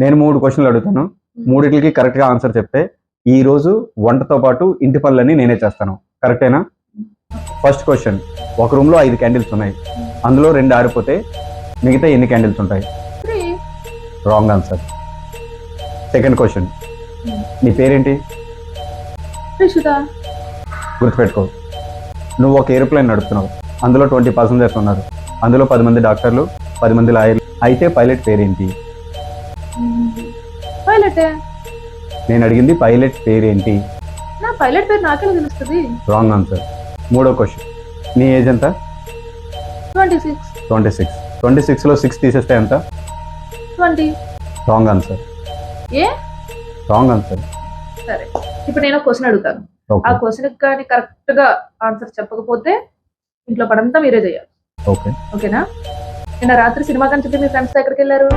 నేను మూడు క్వశ్చన్లు అడుగుతాను. మూడిటికి కరెక్ట్గా ఆన్సర్ చెప్తే ఈ రోజు వంటతో పాటు ఇంటి పనులన్నీ నేనే చేస్తాను. కరెక్టేనా ఫస్ట్ క్వశ్చన్ ఒక రూమ్లో ఐదు క్యాండిల్స్ ఉన్నాయి. అందులో రెండు ఆరిపోతే మిగతా ఎన్ని క్యాండిల్స్ ఉంటాయి? రాంగ్ ఆన్సర్ సెకండ్ క్వశ్చన్ నీ పేరేంటి? గుర్తుపెట్టుకో. నువ్వు ఒక ఏరోప్లేన్ నడుపుతున్నావు. అందులో ట్వంటీ పర్సెంటర్స్ ఉన్నారు. అందులో పది మంది డాక్టర్లు పది మంది లాయర్లు. అయితే పైలట్ పేరేంటి? పైలట్? నేను అడిగింది పైలట్ పేరేంటి? నా పైలట్ పేరు నాకెలా తెలుస్తుంది? Wrong answer. మూడో క్వశ్చన్. నీ ఏజ్ ఎంత? Twenty six. Twenty six. Twenty సిక్స్లో సిక్స్ తీసేస్తే ఎంత? ట్వంటీ. Wrong answer. ఏ? Wrong answer. సరే. ఇప్పుడు నేను క్వశ్చన్ అడుగుతాను. ఆ క్వశ్చన్ కానీ కరెక్ట్గా ఆన్సర్ చెప్పకపోతే ఇంట్లో పనంతా మీరే చేయాలి. ఓకే. ఓకేనా? నిన్న రాత్రి సినిమా కానీ చెప్పి మీ ఫ్రెండ్స్ ఎక్కడికి వెళ్ళారు